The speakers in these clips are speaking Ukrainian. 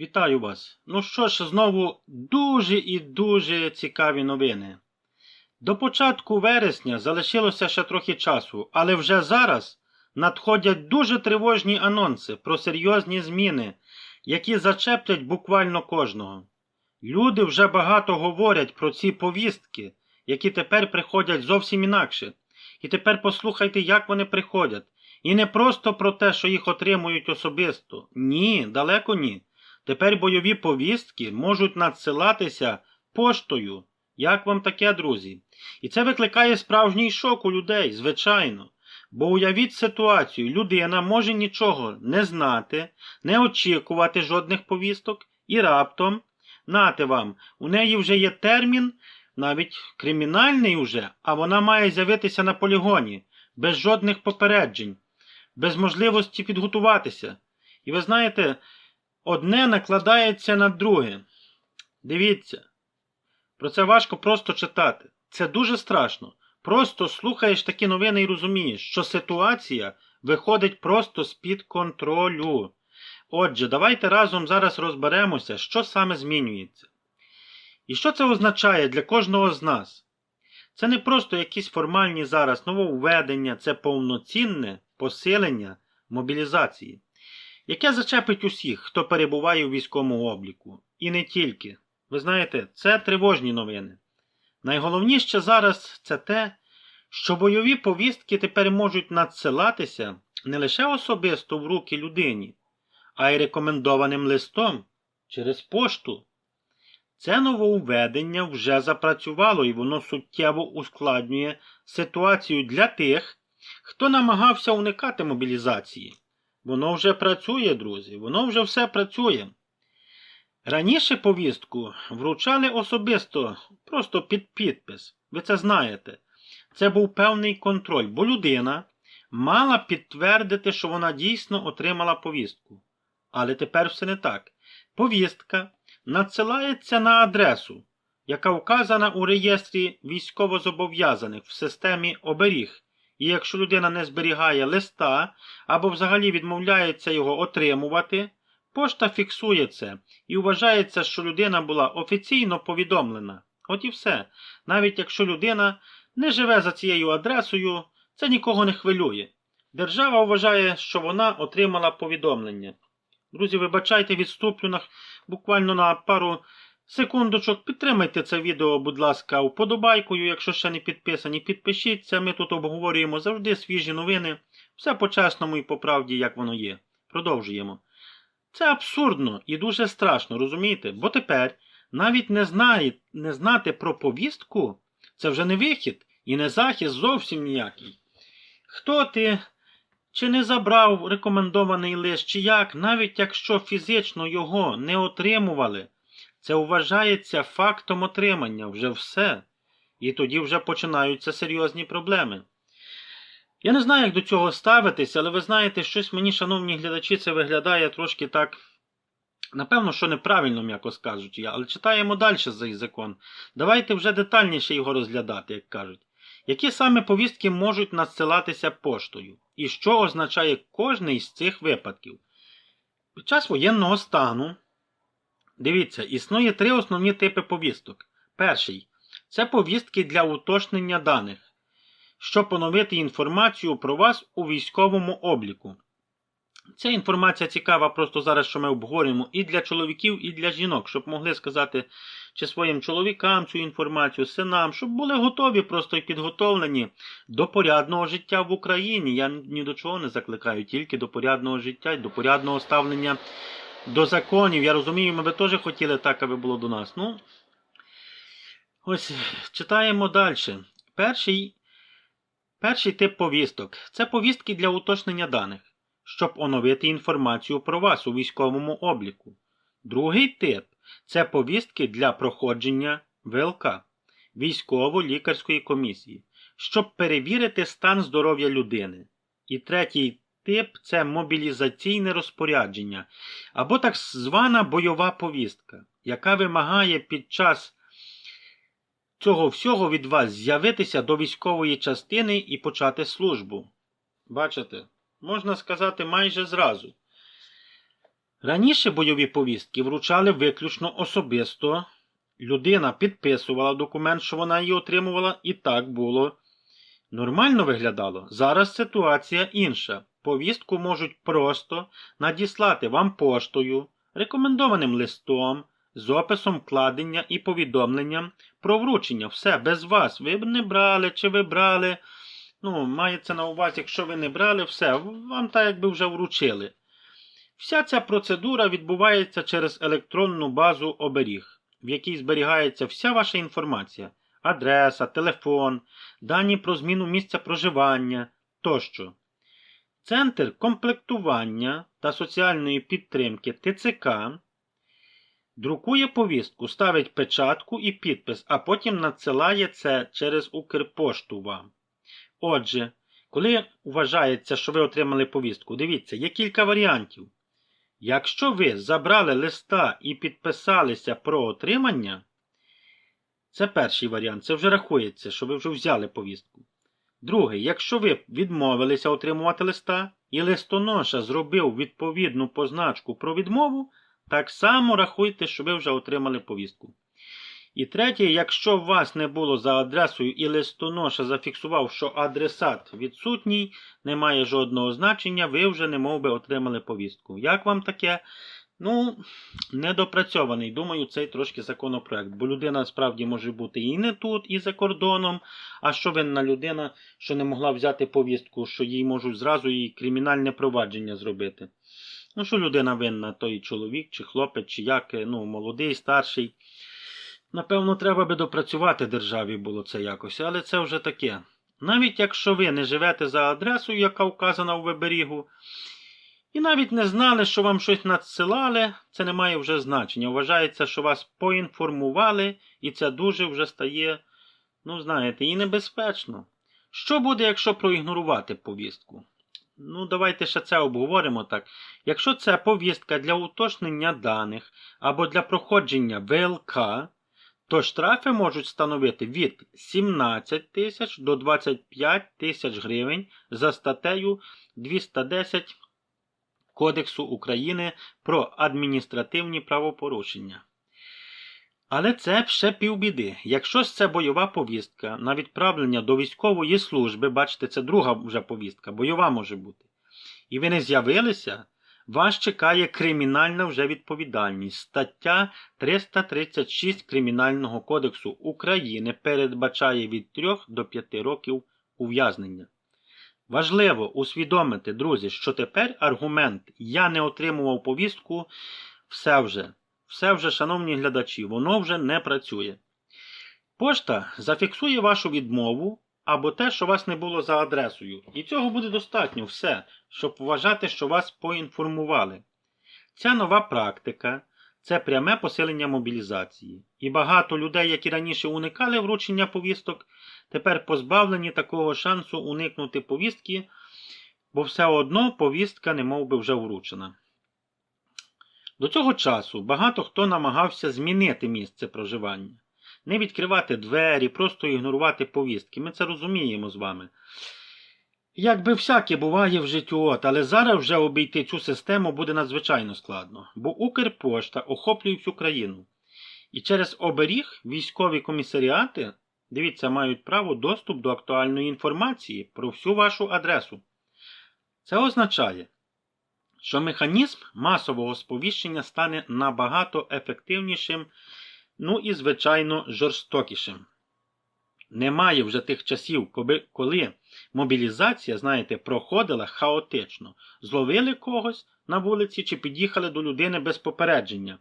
Вітаю вас. Ну що ж, знову дуже і дуже цікаві новини. До початку вересня залишилося ще трохи часу, але вже зараз надходять дуже тривожні анонси про серйозні зміни, які зачеплять буквально кожного. Люди вже багато говорять про ці повістки, які тепер приходять зовсім інакше. І тепер послухайте, як вони приходять. І не просто про те, що їх отримують особисто. Ні, далеко ні. Тепер бойові повістки можуть надсилатися поштою. Як вам таке, друзі? І це викликає справжній шок у людей, звичайно. Бо уявіть ситуацію, людина може нічого не знати, не очікувати жодних повісток, і раптом, нате вам, у неї вже є термін, навіть кримінальний уже, а вона має з'явитися на полігоні, без жодних попереджень, без можливості підготуватися. І ви знаєте, одне накладається на друге. Дивіться, про це важко просто читати. Це дуже страшно. Просто слухаєш такі новини і розумієш, що ситуація виходить просто з-під контролю. Отже, давайте разом зараз розберемося, що саме змінюється. І що це означає для кожного з нас? Це не просто якісь формальні зараз нововведення, це повноцінне посилення мобілізації, яке зачепить усіх, хто перебуває у військовому обліку. І не тільки. Ви знаєте, це тривожні новини. Найголовніше зараз це те, що бойові повістки тепер можуть надсилатися не лише особисто в руки людині, а й рекомендованим листом через пошту. Це нововведення вже запрацювало і воно суттєво ускладнює ситуацію для тих, хто намагався уникати мобілізації. Воно вже працює, друзі, воно вже все працює. Раніше повістку вручали особисто, просто під підпис. Ви це знаєте. Це був певний контроль, бо людина мала підтвердити, що вона дійсно отримала повістку. Але тепер все не так. Повістка надсилається на адресу, яка вказана у реєстрі військовозобов'язаних в системі оберіг. І якщо людина не зберігає листа або взагалі відмовляється його отримувати, пошта фіксує це і вважається, що людина була офіційно повідомлена. От і все. Навіть якщо людина не живе за цією адресою, це нікого не хвилює. Держава вважає, що вона отримала повідомлення. Друзі, вибачайте, відступлю на, буквально на пару секундочок. Підтримайте це відео, будь ласка, вподобайкою, якщо ще не підписані, підпишіться. Ми тут обговорюємо завжди свіжі новини. Все по-чесному і по правді, як воно є. Продовжуємо. Це абсурдно і дуже страшно, розумієте? Бо тепер навіть не, знає, не знати про повістку це вже не вихід і не захист зовсім ніякий. Хто ти? Чи не забрав рекомендований лист, чи як, навіть якщо фізично його не отримували, це вважається фактом отримання вже все. І тоді вже починаються серйозні проблеми. Я не знаю, як до цього ставитися, але ви знаєте, щось мені, шановні глядачі, це виглядає трошки так. Напевно, що неправильно, м'яко скажуть, але читаємо далі цей закон. Давайте вже детальніше його розглядати, як кажуть. Які саме повістки можуть надсилатися поштою? І що означає кожний з цих випадків? Під час воєнного стану, дивіться, існує три основні типи повісток. Перший це повістки для уточнення даних, щоб поновити інформацію про вас у військовому обліку. Ця інформація цікава просто зараз, що ми обговорюємо і для чоловіків, і для жінок, щоб могли сказати чи своїм чоловікам цю інформацію, синам, щоб були готові просто і підготовлені до порядного життя в Україні. Я ні до чого не закликаю, тільки до порядного життя, до порядного ставлення до законів. Я розумію, ми би теж хотіли так, аби було до нас. Ну, ось читаємо далі. Перший, Перший тип повісток це повістки для уточнення даних щоб оновити інформацію про вас у військовому обліку. Другий тип це повістки для проходження ВЛК військово-лікарської комісії, щоб перевірити стан здоров'я людини. І третій тип це мобілізаційне розпорядження або так звана бойова повістка, яка вимагає під час цього всього від вас з'явитися до військової частини і почати службу. Бачите? можна сказати, майже зразу. Раніше бойові повістки вручали виключно особисто. Людина підписувала документ, що вона її отримувала, і так було. Нормально виглядало. Зараз ситуація інша. Повістку можуть просто надіслати вам поштою, рекомендованим листом, з описом вкладення і повідомленням про вручення. Все без вас. Ви б не брали чи ви брали. Ну, мається на увазі, якщо ви не брали, все, вам так якби вже вручили. Вся ця процедура відбувається через електронну базу оберіг, в якій зберігається вся ваша інформація: адреса, телефон, дані про зміну місця проживання тощо. Центр комплектування та соціальної підтримки ТЦК друкує повістку, ставить печатку і підпис, а потім надсилає це через Укрпошту вам. Отже, коли вважається, що ви отримали повістку, дивіться, є кілька варіантів. Якщо ви забрали листа і підписалися про отримання, це перший варіант, це вже рахується, що ви вже взяли повістку. Другий, якщо ви відмовилися отримувати листа і листоноша зробив відповідну позначку про відмову, так само рахуйте, що ви вже отримали повістку. І третє, якщо вас не було за адресою і листоноша зафіксував, що адресат відсутній, не має жодного значення, ви вже не би отримали повістку. Як вам таке? Ну, недопрацьований, думаю, цей трошки законопроект, бо людина справді може бути і не тут, і за кордоном. А що винна людина, що не могла взяти повістку, що їй можуть зразу і кримінальне провадження зробити? Ну, що людина винна, той чоловік, чи хлопець, чи як, ну, молодий, старший. Напевно, треба би допрацювати державі було це якось, але це вже таке. Навіть якщо ви не живете за адресою, яка вказана у виберігу, і навіть не знали, що вам щось надсилали, це не має вже значення. Вважається, що вас поінформували, і це дуже вже стає, ну, знаєте, і небезпечно. Що буде, якщо проігнорувати повістку? Ну, давайте ще це обговоримо так. Якщо це повістка для уточнення даних або для проходження ВЛК, то штрафи можуть становити від 17 тисяч до 25 тисяч гривень за статтею 210 Кодексу України про адміністративні правопорушення. Але це ще півбіди. Якщо ж це бойова повістка на відправлення до військової служби, бачите, це друга вже повістка, бойова може бути. І ви не з'явилися, вас чекає кримінальна вже відповідальність. Стаття 336 Кримінального кодексу України передбачає від 3 до 5 років ув'язнення. Важливо усвідомити, друзі, що тепер аргумент я не отримував повістку, все вже, все вже, шановні глядачі, воно вже не працює. Пошта зафіксує вашу відмову або те, що вас не було за адресою. І цього буде достатньо все, щоб вважати, що вас поінформували. Ця нова практика це пряме посилення мобілізації. І багато людей, які раніше уникали вручення повісток, тепер позбавлені такого шансу уникнути повістки, бо все одно повістка не би вже вручена. До цього часу багато хто намагався змінити місце проживання, не відкривати двері, просто ігнорувати повістки. Ми це розуміємо з вами. Якби всяке буває в життю, от, але зараз вже обійти цю систему буде надзвичайно складно, бо Укрпошта охоплює всю країну. І через оберіг військові комісаріати, дивіться, мають право доступ до актуальної інформації про всю вашу адресу. Це означає, що механізм масового сповіщення стане набагато ефективнішим, ну і, звичайно, жорстокішим. Немає вже тих часів, коли, мобілізація, знаєте, проходила хаотично. Зловили когось на вулиці чи під'їхали до людини без попередження.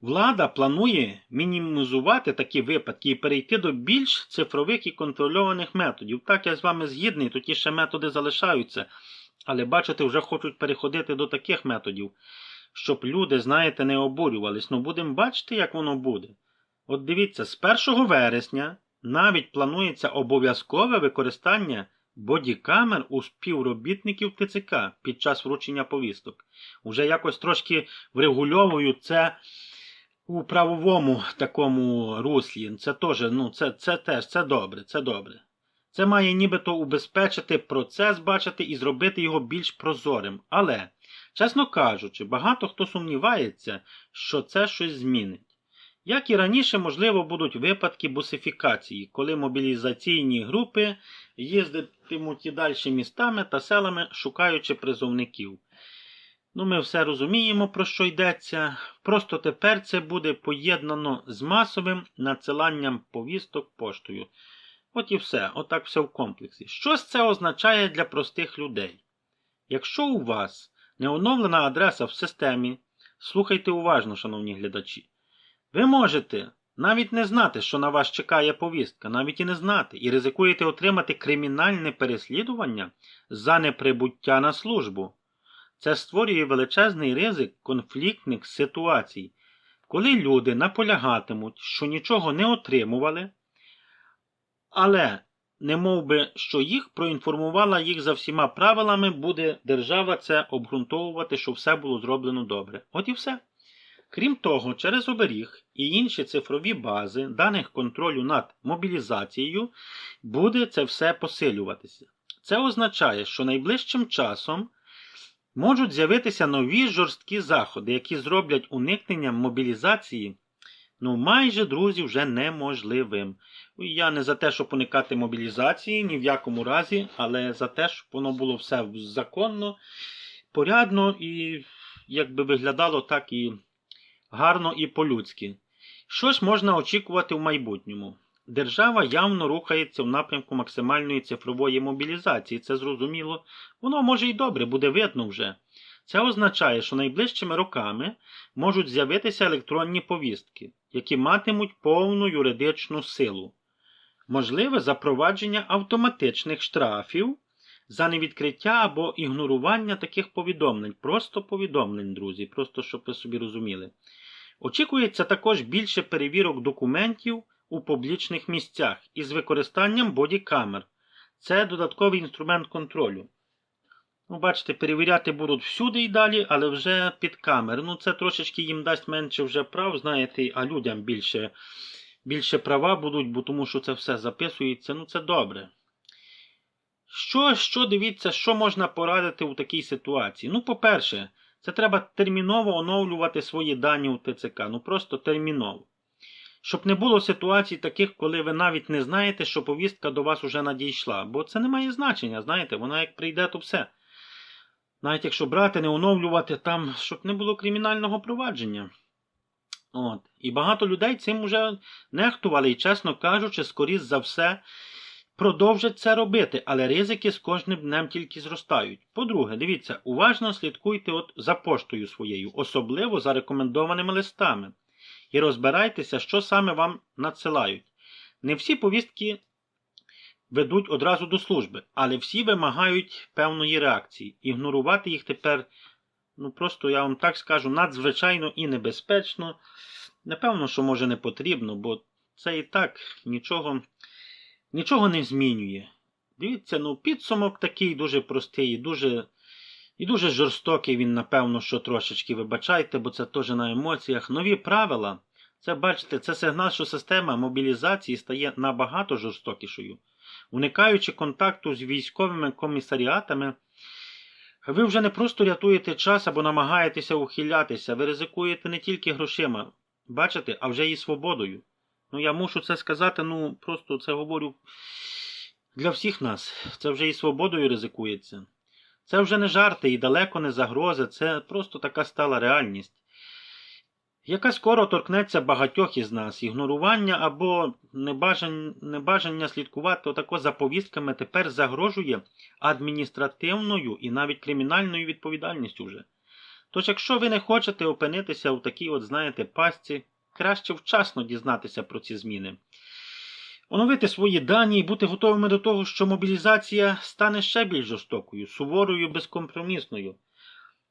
Влада планує мінімізувати такі випадки і перейти до більш цифрових і контрольованих методів. Так, я з вами згідний, то ті ще методи залишаються. Але бачите, вже хочуть переходити до таких методів, щоб люди, знаєте, не обурювались. Ну, будемо бачити, як воно буде. От дивіться, з 1 вересня навіть планується обов'язкове використання бодікамер у співробітників ТЦК під час вручення повісток. Уже якось трошки врегульовують це у правовому такому руслі. Це теж, ну, це, це теж це добре, це добре. Це має нібито убезпечити процес, бачити і зробити його більш прозорим. Але Чесно кажучи, багато хто сумнівається, що це щось змінить. Як і раніше, можливо, будуть випадки бусифікації, коли мобілізаційні групи їздитимуть і далі містами та селами, шукаючи призовників. Ну, ми все розуміємо, про що йдеться. Просто тепер це буде поєднано з масовим надсиланням повісток поштою. От і все, отак все в комплексі. Що ж це означає для простих людей? Якщо у вас не оновлена адреса в системі, слухайте уважно, шановні глядачі, ви можете навіть не знати, що на вас чекає повістка, навіть і не знати, і ризикуєте отримати кримінальне переслідування за неприбуття на службу. Це створює величезний ризик конфліктних ситуацій, коли люди наполягатимуть, що нічого не отримували, але не мов би, що їх проінформувала їх за всіма правилами, буде держава це обґрунтовувати, що все було зроблено добре. От і все. Крім того, через оберіг і інші цифрові бази даних контролю над мобілізацією буде це все посилюватися. Це означає, що найближчим часом можуть з'явитися нові жорсткі заходи, які зроблять уникнення мобілізації ну майже, друзі, вже неможливим. Я не за те, щоб уникати мобілізації, ні в якому разі, але за те, щоб воно було все законно, порядно і якби виглядало так і гарно і по-людськи. Що ж можна очікувати в майбутньому? Держава явно рухається в напрямку максимальної цифрової мобілізації, це зрозуміло. Воно може й добре, буде видно вже. Це означає, що найближчими роками можуть з'явитися електронні повістки, які матимуть повну юридичну силу. Можливе запровадження автоматичних штрафів за невідкриття або ігнорування таких повідомлень. Просто повідомлень, друзі, просто щоб ви собі розуміли. Очікується також більше перевірок документів у публічних місцях із використанням бодікамер. Це додатковий інструмент контролю. Ну, бачите, перевіряти будуть всюди і далі, але вже під камер. Ну, це трошечки їм дасть менше вже прав, знаєте, а людям більше більше права будуть, бо тому що це все записується. Ну, це добре. Що, що дивіться, що можна порадити у такій ситуації? Ну, по-перше, це треба терміново оновлювати свої дані у ТЦК. Ну просто терміново. Щоб не було ситуацій таких, коли ви навіть не знаєте, що повістка до вас уже надійшла. Бо це не має значення, знаєте, вона як прийде, то все. Навіть якщо брати, не оновлювати там, щоб не було кримінального провадження. От. І багато людей цим вже нехтували і, чесно кажучи, скоріш за все, продовжать це робити, але ризики з кожним днем тільки зростають. По-друге, дивіться, уважно слідкуйте от за поштою своєю, особливо за рекомендованими листами. І розбирайтеся, що саме вам надсилають. Не всі повістки ведуть одразу до служби, але всі вимагають певної реакції. Ігнорувати їх тепер, ну просто я вам так скажу, надзвичайно і небезпечно. Напевно, що може не потрібно, бо це і так нічого нічого не змінює. Дивіться, ну підсумок такий дуже простий дуже і дуже жорстокий він, напевно, що трошечки вибачайте, бо це теж на емоціях. Нові правила. Це, бачите, це сигнал, що система мобілізації стає набагато жорстокішою. Уникаючи контакту з військовими комісаріатами, ви вже не просто рятуєте час або намагаєтеся ухилятися, ви ризикуєте не тільки грошима, бачите, а вже і свободою. Ну, я мушу це сказати, ну, просто це говорю для всіх нас. Це вже і свободою ризикується. Це вже не жарти і далеко не загрози, це просто така стала реальність, яка скоро торкнеться багатьох із нас. Ігнорування або небажання, небажання слідкувати отако за повістками тепер загрожує адміністративною і навіть кримінальною відповідальністю вже. Тож, якщо ви не хочете опинитися у такій, от, знаєте, пастці, краще вчасно дізнатися про ці зміни. Оновити свої дані і бути готовими до того, що мобілізація стане ще більш жорстокою, суворою, безкомпромісною.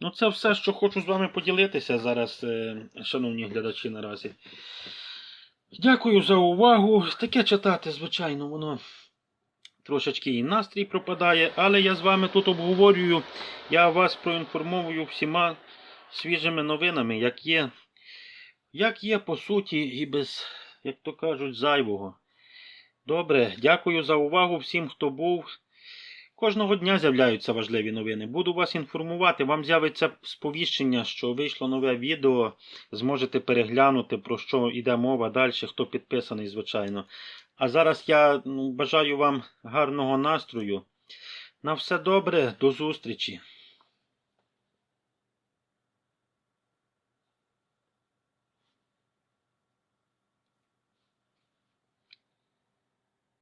Ну, це все, що хочу з вами поділитися зараз, е, шановні глядачі, наразі. Дякую за увагу. Таке читати, звичайно, воно трошечки і настрій пропадає, але я з вами тут обговорюю, я вас проінформовую всіма свіжими новинами, як є, як є по суті, і без, як то кажуть, зайвого. Добре, дякую за увагу всім, хто був. Кожного дня з'являються важливі новини. Буду вас інформувати. Вам з'явиться сповіщення, що вийшло нове відео. Зможете переглянути, про що йде мова далі, хто підписаний, звичайно. А зараз я ну, бажаю вам гарного настрою. На все добре, до зустрічі.